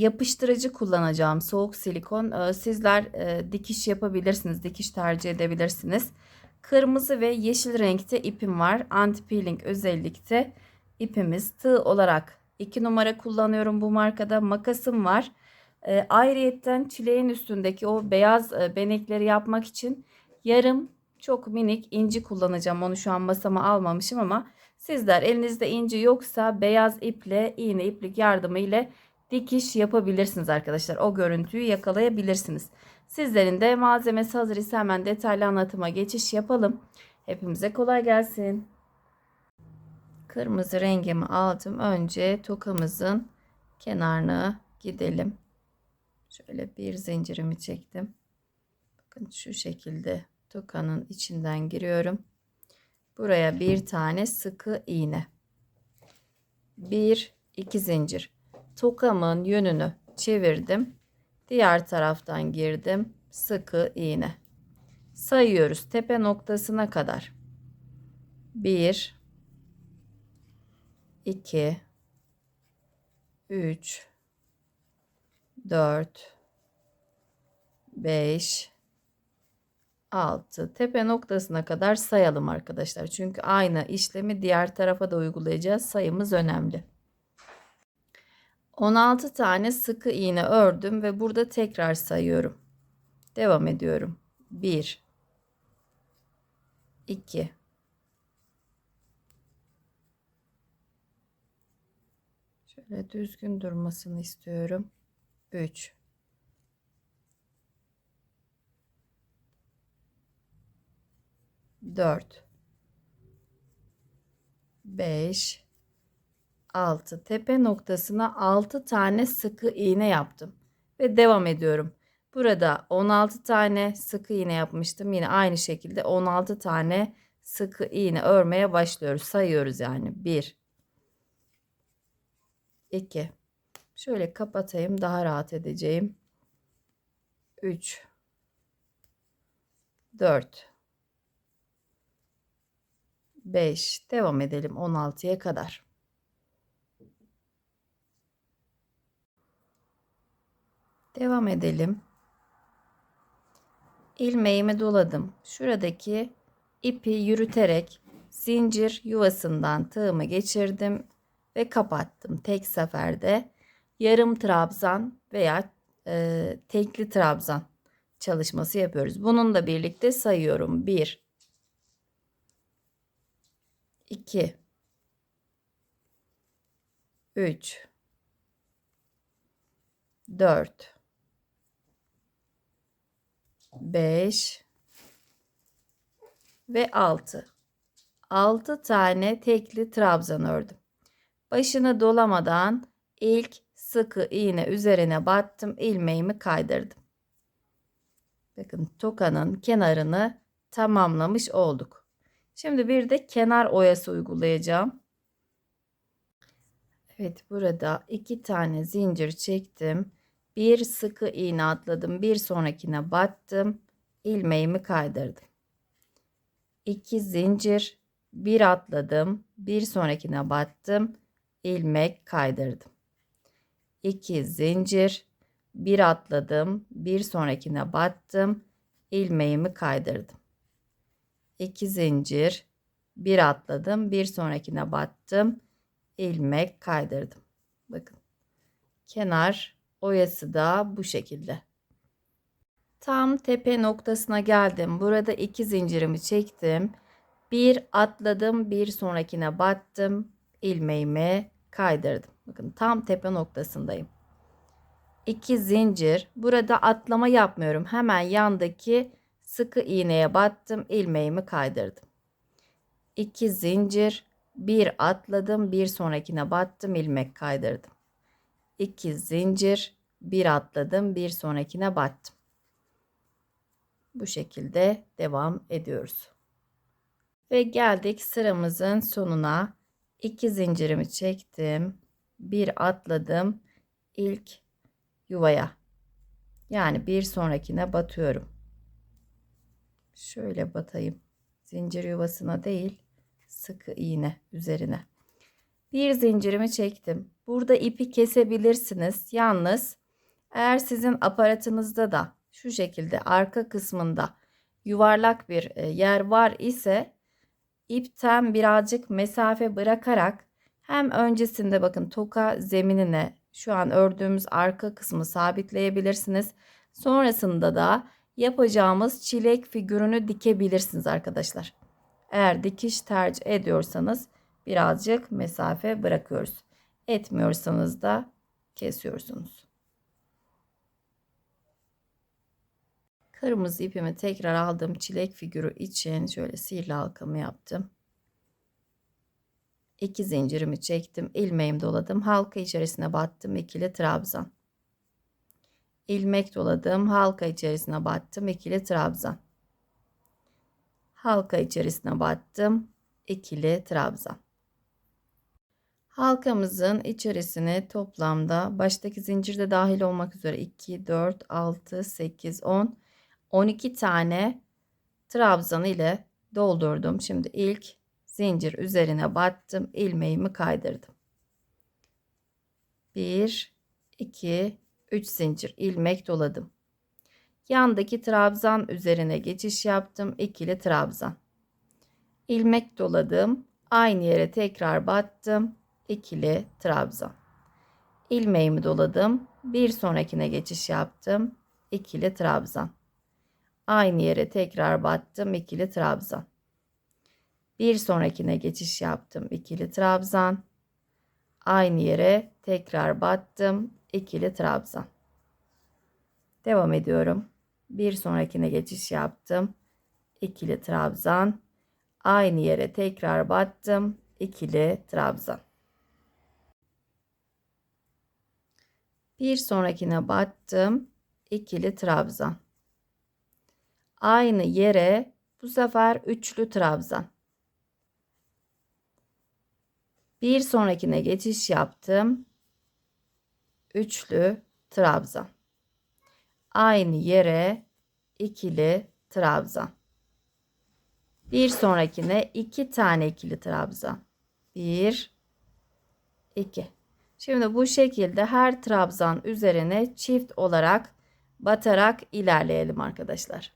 Yapıştırıcı kullanacağım soğuk silikon. E, sizler e, dikiş yapabilirsiniz, dikiş tercih edebilirsiniz. Kırmızı ve yeşil renkte ipim var. Anti peeling özellikte ipimiz tığ olarak 2 numara kullanıyorum bu markada. Makasım var. E, ayrıyetten çileğin üstündeki o beyaz e, benekleri yapmak için yarım çok minik inci kullanacağım. Onu şu an masama almamışım ama sizler elinizde inci yoksa beyaz iple iğne iplik yardımı ile dikiş yapabilirsiniz arkadaşlar. O görüntüyü yakalayabilirsiniz. Sizlerin de malzemesi hazır ise hemen detaylı anlatıma geçiş yapalım. Hepimize kolay gelsin. Kırmızı rengimi aldım. Önce tokamızın kenarına gidelim. Şöyle bir zincirimi çektim. Bakın şu şekilde tokanın içinden giriyorum. Buraya bir tane sıkı iğne. Bir, iki zincir. Tokamın yönünü çevirdim. Diğer taraftan girdim. Sıkı iğne. Sayıyoruz tepe noktasına kadar. 1 2 3 4 5 6 tepe noktasına kadar sayalım arkadaşlar. Çünkü aynı işlemi diğer tarafa da uygulayacağız. Sayımız önemli. 16 tane sıkı iğne ördüm ve burada tekrar sayıyorum. Devam ediyorum. 1 2 Şöyle düzgün durmasını istiyorum. 3 4 5 6 tepe noktasına 6 tane sıkı iğne yaptım ve devam ediyorum. Burada 16 tane sıkı iğne yapmıştım. Yine aynı şekilde 16 tane sıkı iğne örmeye başlıyoruz. Sayıyoruz yani. 1 2 Şöyle kapatayım daha rahat edeceğim. 3 4 5 devam edelim 16'ya kadar. Devam edelim. İlmeğimi doladım. Şuradaki ipi yürüterek zincir yuvasından tığımı geçirdim ve kapattım tek seferde. Yarım trabzan veya e, tekli trabzan çalışması yapıyoruz. Bununla birlikte sayıyorum. 1 2 3 4 5 ve 6. 6 tane tekli trabzan ördüm. Başını dolamadan ilk sıkı iğne üzerine battım. ilmeğimi kaydırdım. Bakın tokanın kenarını tamamlamış olduk. Şimdi bir de kenar oyası uygulayacağım. Evet burada iki tane zincir çektim. Bir sıkı iğne atladım. Bir sonrakine battım. ilmeğimi kaydırdım. İki zincir, bir atladım. Bir sonrakine battım. ilmek kaydırdım. İki zincir, bir atladım. Bir sonrakine battım. ilmeğimi kaydırdım. İki zincir, bir atladım. Bir sonrakine battım. ilmek kaydırdım. Bakın. Kenar Oyası da bu şekilde. Tam tepe noktasına geldim. Burada iki zincirimi çektim. Bir atladım, bir sonrakine battım. ilmeğimi kaydırdım. Bakın tam tepe noktasındayım. İki zincir. Burada atlama yapmıyorum. Hemen yandaki sıkı iğneye battım, ilmeğimi kaydırdım. İki zincir, bir atladım, bir sonrakine battım, ilmek kaydırdım. 2 zincir, bir atladım, bir sonrakine battım. Bu şekilde devam ediyoruz. Ve geldik sıramızın sonuna. 2 zincirimi çektim. Bir atladım. ilk yuvaya. Yani bir sonrakine batıyorum. Şöyle batayım. Zincir yuvasına değil, sıkı iğne üzerine. Bir zincirimi çektim. Burada ipi kesebilirsiniz. Yalnız eğer sizin aparatınızda da şu şekilde arka kısmında yuvarlak bir e, yer var ise ipten birazcık mesafe bırakarak hem öncesinde bakın toka zeminine şu an ördüğümüz arka kısmı sabitleyebilirsiniz. Sonrasında da yapacağımız çilek figürünü dikebilirsiniz arkadaşlar. Eğer dikiş tercih ediyorsanız birazcık mesafe bırakıyoruz. Etmiyorsanız da kesiyorsunuz. Kırmızı ipimi tekrar aldım. Çilek figürü için şöyle sihirli halkamı yaptım. İki zincirimi çektim. ilmeğimi doladım. Halka içerisine battım. ikili trabzan. ilmek doladım. Halka içerisine battım. ikili trabzan. Halka içerisine battım. ikili trabzan. Halkamızın içerisine toplamda baştaki zincirde dahil olmak üzere 2, 4, 6, 8, 10, 12 tane trabzan ile doldurdum. Şimdi ilk zincir üzerine battım. ilmeğimi kaydırdım. 1, 2, 3 zincir ilmek doladım. Yandaki trabzan üzerine geçiş yaptım. ikili trabzan. ilmek doladım. Aynı yere tekrar battım ikili trabzan. ilmeğimi doladım. Bir sonrakine geçiş yaptım. ikili trabzan. Aynı yere tekrar battım. ikili trabzan. Bir sonrakine geçiş yaptım. ikili trabzan. Aynı yere tekrar battım. ikili trabzan. Devam ediyorum. Bir sonrakine geçiş yaptım. ikili trabzan. Aynı yere tekrar battım. ikili trabzan. Bir sonrakine battım. ikili trabzan. Aynı yere bu sefer üçlü trabzan. Bir sonrakine geçiş yaptım. Üçlü trabzan. Aynı yere ikili trabzan. Bir sonrakine iki tane ikili trabzan. Bir, iki. Şimdi bu şekilde her trabzan üzerine çift olarak batarak ilerleyelim arkadaşlar.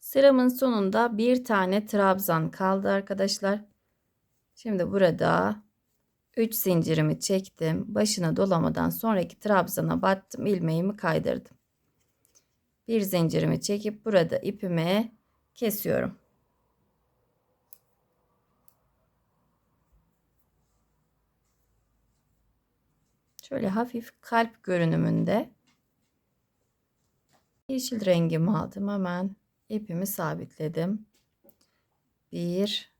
Sıramın sonunda bir tane trabzan kaldı arkadaşlar. Şimdi burada 3 zincirimi çektim. Başına dolamadan sonraki trabzana battım. ilmeğimi kaydırdım. Bir zincirimi çekip burada ipimi kesiyorum. Şöyle hafif kalp görünümünde yeşil rengimi aldım. Hemen ipimi sabitledim. 1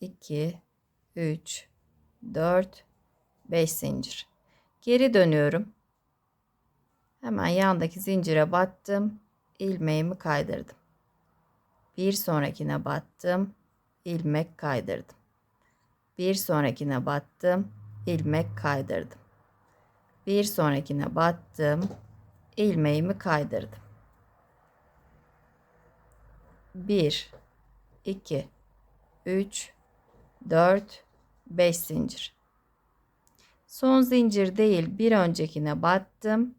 2 3 4 5 zincir. Geri dönüyorum. Hemen yandaki zincire battım. ilmeğimi kaydırdım. Bir sonrakine battım. ilmek kaydırdım. Bir sonrakine battım. ilmek kaydırdım. Bir sonrakine battım. ilmeğimi kaydırdım. 1 2 3 4 5 zincir. Son zincir değil bir öncekine battım.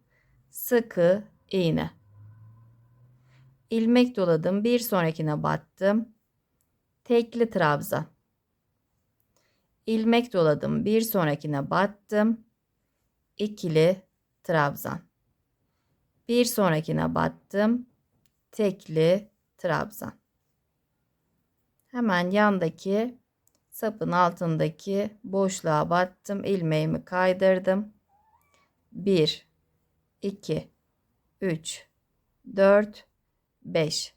Sıkı iğne. ilmek doladım. Bir sonrakine battım. Tekli trabzan. ilmek doladım. Bir sonrakine battım. İkili trabzan. Bir sonrakine battım. Tekli trabzan. Hemen yandaki sapın altındaki boşluğa battım. ilmeğimi kaydırdım. 1 2 3 4 5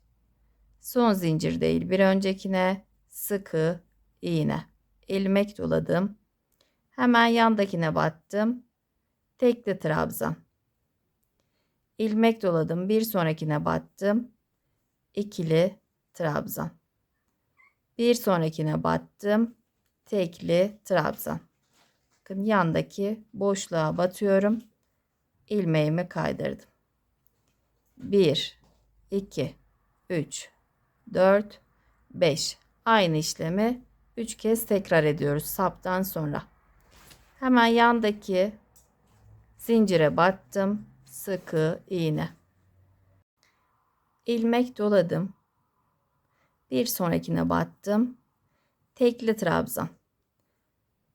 Son zincir değil bir öncekine sıkı iğne. ilmek doladım. Hemen yandakine battım. Tekli trabzan. ilmek doladım. Bir sonrakine battım. ikili trabzan. Bir sonrakine battım. Tekli trabzan. Bakın yandaki boşluğa batıyorum. ilmeğimi kaydırdım. 1 2 3 4 5 aynı işlemi 3 kez tekrar ediyoruz saptan sonra. Hemen yandaki zincire battım. Sıkı iğne. ilmek doladım. Bir sonrakine battım. Tekli trabzan.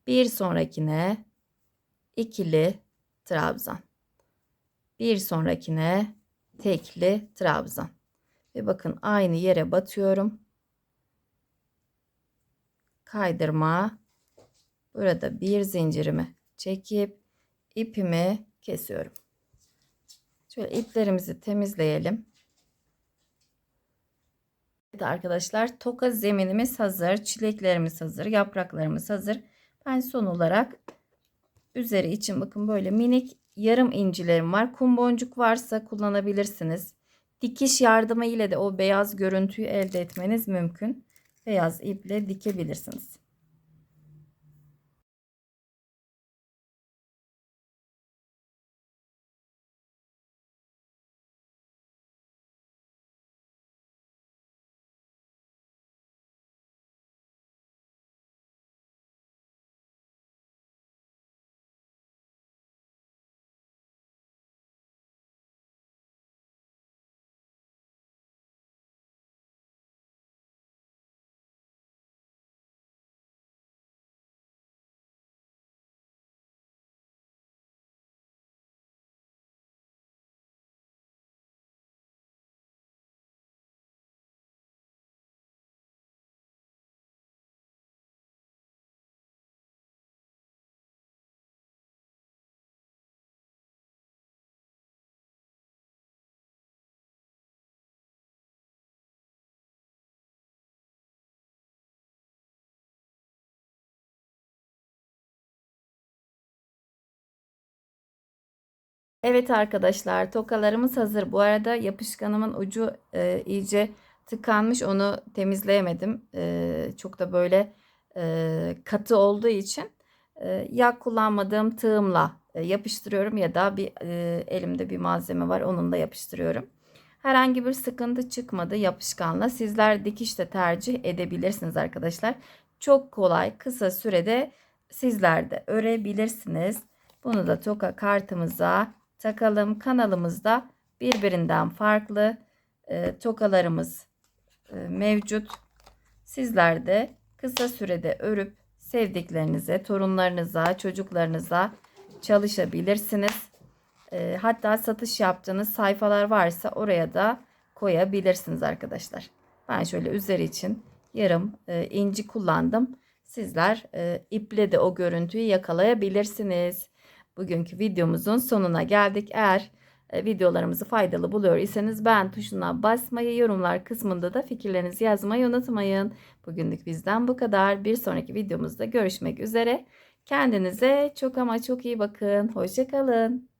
Bir sonrakine ikili trabzan. Bir sonrakine tekli trabzan. Ve bakın aynı yere batıyorum. Kaydırma. Burada bir zincirimi çekip ipimi kesiyorum. Şöyle iplerimizi temizleyelim. Evet arkadaşlar toka zeminimiz hazır. Çileklerimiz hazır. Yapraklarımız hazır. Ben son olarak üzeri için bakın böyle minik yarım incilerim var. Kum boncuk varsa kullanabilirsiniz. Dikiş yardımı ile de o beyaz görüntüyü elde etmeniz mümkün. Beyaz iple dikebilirsiniz. Evet arkadaşlar tokalarımız hazır. Bu arada yapışkanımın ucu e, iyice tıkanmış. Onu temizleyemedim. E, çok da böyle e, katı olduğu için e, yağ kullanmadığım tığımla e, yapıştırıyorum ya da bir e, elimde bir malzeme var onunla yapıştırıyorum. Herhangi bir sıkıntı çıkmadı yapışkanla. Sizler dikiş de tercih edebilirsiniz arkadaşlar. Çok kolay kısa sürede sizler de örebilirsiniz. Bunu da toka kartımıza takalım. Kanalımızda birbirinden farklı e, tokalarımız e, mevcut. Sizler de kısa sürede örüp sevdiklerinize, torunlarınıza, çocuklarınıza çalışabilirsiniz. E, hatta satış yaptığınız sayfalar varsa oraya da koyabilirsiniz arkadaşlar. Ben şöyle üzeri için yarım e, inci kullandım. Sizler e, iple de o görüntüyü yakalayabilirsiniz. Bugünkü videomuzun sonuna geldik. Eğer e, videolarımızı faydalı buluyor iseniz beğen tuşuna basmayı, yorumlar kısmında da fikirlerinizi yazmayı unutmayın. Bugünlük bizden bu kadar. Bir sonraki videomuzda görüşmek üzere. Kendinize çok ama çok iyi bakın. Hoşçakalın.